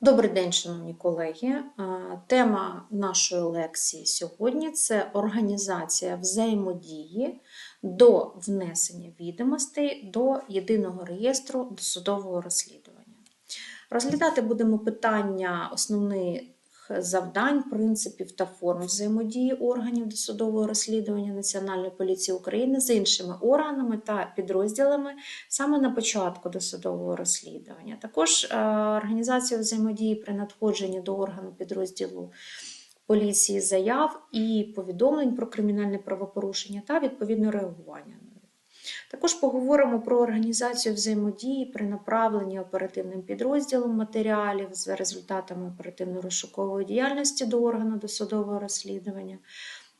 Добрий день, шановні колеги. Тема нашої лекції сьогодні це організація взаємодії до внесення відомостей до єдиного реєстру досудового розслідування. Розглядати будемо питання основних завдань, принципів та форм взаємодії органів досудового розслідування Національної поліції України з іншими органами та підрозділами саме на початку досудового розслідування. Також е, організація взаємодії при надходженні до органу підрозділу. Поліції заяв і повідомлень про кримінальне правопорушення та відповідне реагування. Також поговоримо про організацію взаємодії при направленні оперативним підрозділом матеріалів з результатами оперативно-розшукової діяльності до органу досудового розслідування.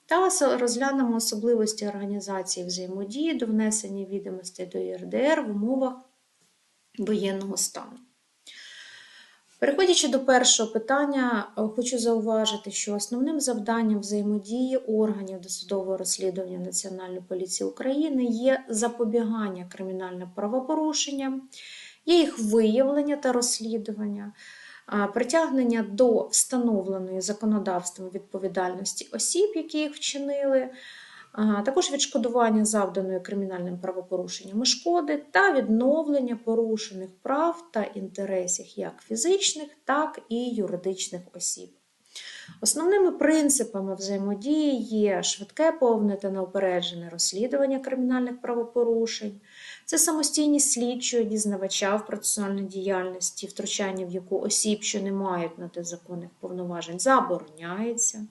Та розглянемо особливості організації взаємодії до внесення відомостей до ЄРДР в умовах воєнного стану. Переходячи до першого питання, е, хочу зауважити, що основним завданням взаємодії органів досудового розслідування Національної поліції України є запобігання кримінальним правопорушенням, є їх виявлення та розслідування, притягнення до встановленої законодавством відповідальності осіб, які їх вчинили також відшкодування завданої кримінальним правопорушеннями шкоди та відновлення порушених прав та інтересів як фізичних, так і юридичних осіб. Основними принципами взаємодії є швидке повне та неупереджене розслідування кримінальних правопорушень, це самостійність слідчого дізнавача в процесуальній діяльності, втручання в яку осіб, що не мають на те законних повноважень, забороняється.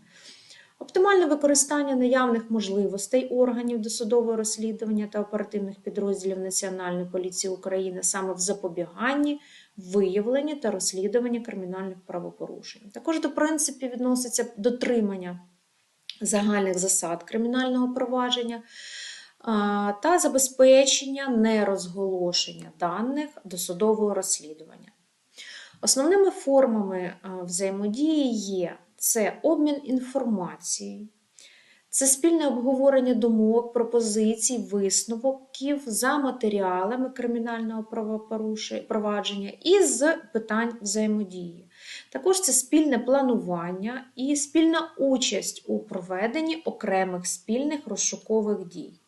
Оптимальне використання наявних можливостей органів досудового розслідування та оперативних підрозділів Національної поліції України саме в запобіганні, виявленні та розслідуванні кримінальних правопорушень. Також до принципів відноситься дотримання загальних засад кримінального провадження та забезпечення нерозголошення даних досудового розслідування. Основними формами взаємодії є це обмін інформацією, це спільне обговорення думок, пропозицій, висновків за матеріалами кримінального провадження і з питань взаємодії. Також це спільне планування і спільна участь у проведенні окремих спільних розшукових дій.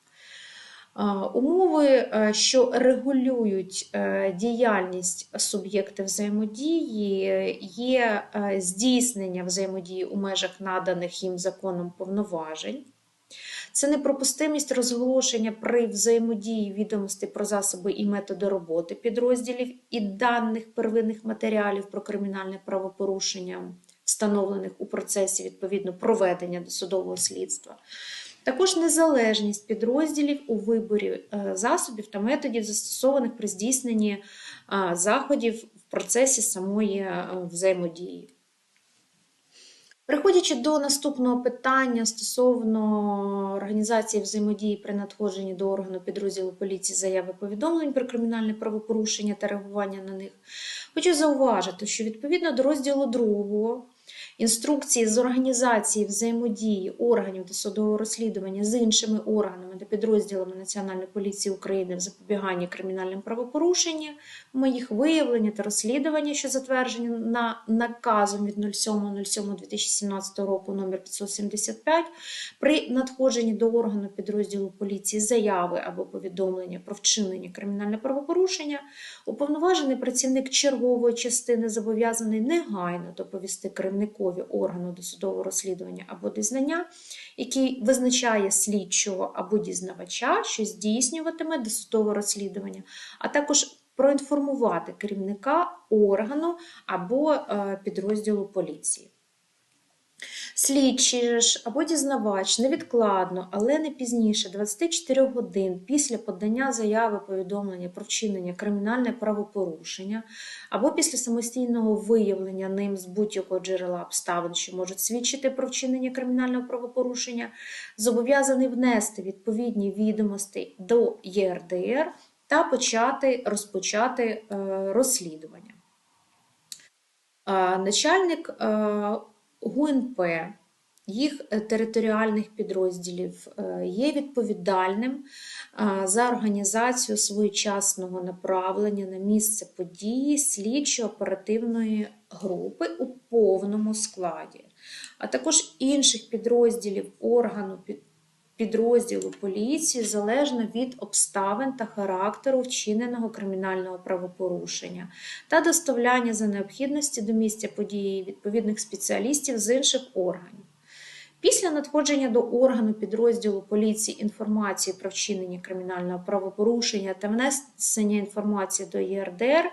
Умови, е, що регулюють е, діяльність суб'єктів взаємодії, є е, здійснення взаємодії у межах наданих їм законом повноважень. Це непропустимість розголошення при взаємодії відомостей про засоби і методи роботи підрозділів і даних первинних матеріалів про кримінальне правопорушення, встановлених у процесі відповідно проведення досудового слідства. Також незалежність підрозділів у виборі е, засобів та методів, застосованих при здійсненні е, заходів в процесі самої е, взаємодії. Переходячи до наступного питання стосовно організації взаємодії при надходженні до органу підрозділу поліції заяви повідомлень про кримінальне правопорушення та реагування на них, хочу зауважити, що відповідно до розділу 2 Інструкції з організації взаємодії органів досудового розслідування з іншими органами та підрозділами Національної поліції України в запобіганні кримінальним правопорушенням, їх виявлення та розслідування, що затверджені на наказом від 07.07.2017 року номер 575 при надходженні до органу підрозділу поліції заяви або повідомлення про вчинення кримінального правопорушення, уповноважений працівник чергової частини зобов'язаний негайно доповісти керівнику військові органу досудового розслідування або дізнання, який визначає слідчого або дізнавача, що здійснюватиме досудове розслідування, а також проінформувати керівника органу або е, підрозділу поліції. Слідчий ж або дізнавач невідкладно, але не пізніше 24 годин після подання заяви повідомлення про вчинення кримінальне правопорушення, або після самостійного виявлення ним з будь-якого джерела обставин, що можуть свідчити про вчинення кримінального правопорушення, зобов'язаний внести відповідні відомості до ЄРДР та почати розпочати е, розслідування. Начальник е, ГУНП їх е, територіальних підрозділів е, є відповідальним е, за організацію своєчасного направлення на місце події слідчо-оперативної групи у повному складі, а також інших підрозділів органу підрозділу поліції залежно від обставин та характеру вчиненого кримінального правопорушення та доставляння за необхідності до місця події відповідних спеціалістів з інших органів. Після надходження до органу підрозділу поліції інформації про вчинення кримінального правопорушення та внесення інформації до ЄРДР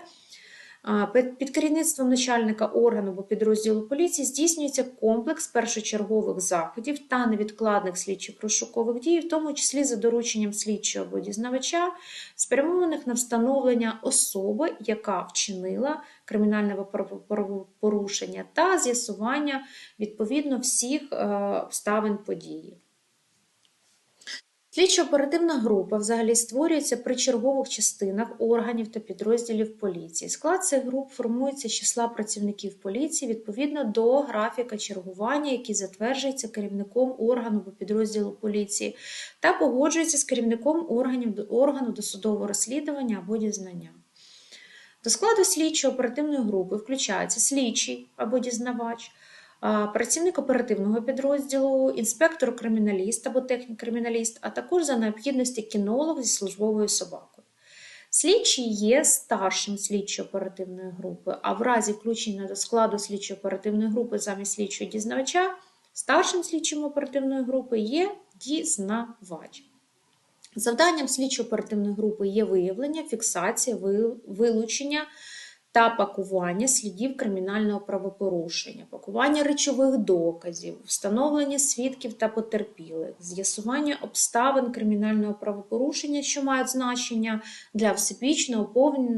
під керівництвом начальника органу або підрозділу поліції здійснюється комплекс першочергових заходів та невідкладних слідчо-прошукових дій, в тому числі за дорученням слідчого або дізнавача, спрямованих на встановлення особи, яка вчинила кримінальне правопорушення, та з'ясування відповідно всіх е, обставин події. Слідчо-оперативна група взагалі створюється при чергових частинах органів та підрозділів поліції. Склад цих груп формується з числа працівників поліції відповідно до графіка чергування, який затверджується керівником органу або підрозділу поліції, та погоджується з керівником органів, органу досудового розслідування або дізнання. До складу слідчо-оперативної групи включається слідчий або дізнавач, працівник оперативного підрозділу, інспектор-криміналіст або технік-криміналіст, а також за необхідності кінолог зі службовою собакою. Слідчий є старшим слідчо-оперативної групи, а в разі включення до складу слідчо-оперативної групи замість слідчого дізнавача, старшим слідчим оперативної групи є дізнавач. Завданням слідчо-оперативної групи є виявлення, фіксація, вилучення та пакування слідів кримінального правопорушення, пакування речових доказів, встановлення свідків та потерпілих, з'ясування обставин кримінального правопорушення, що мають значення для всебічного повного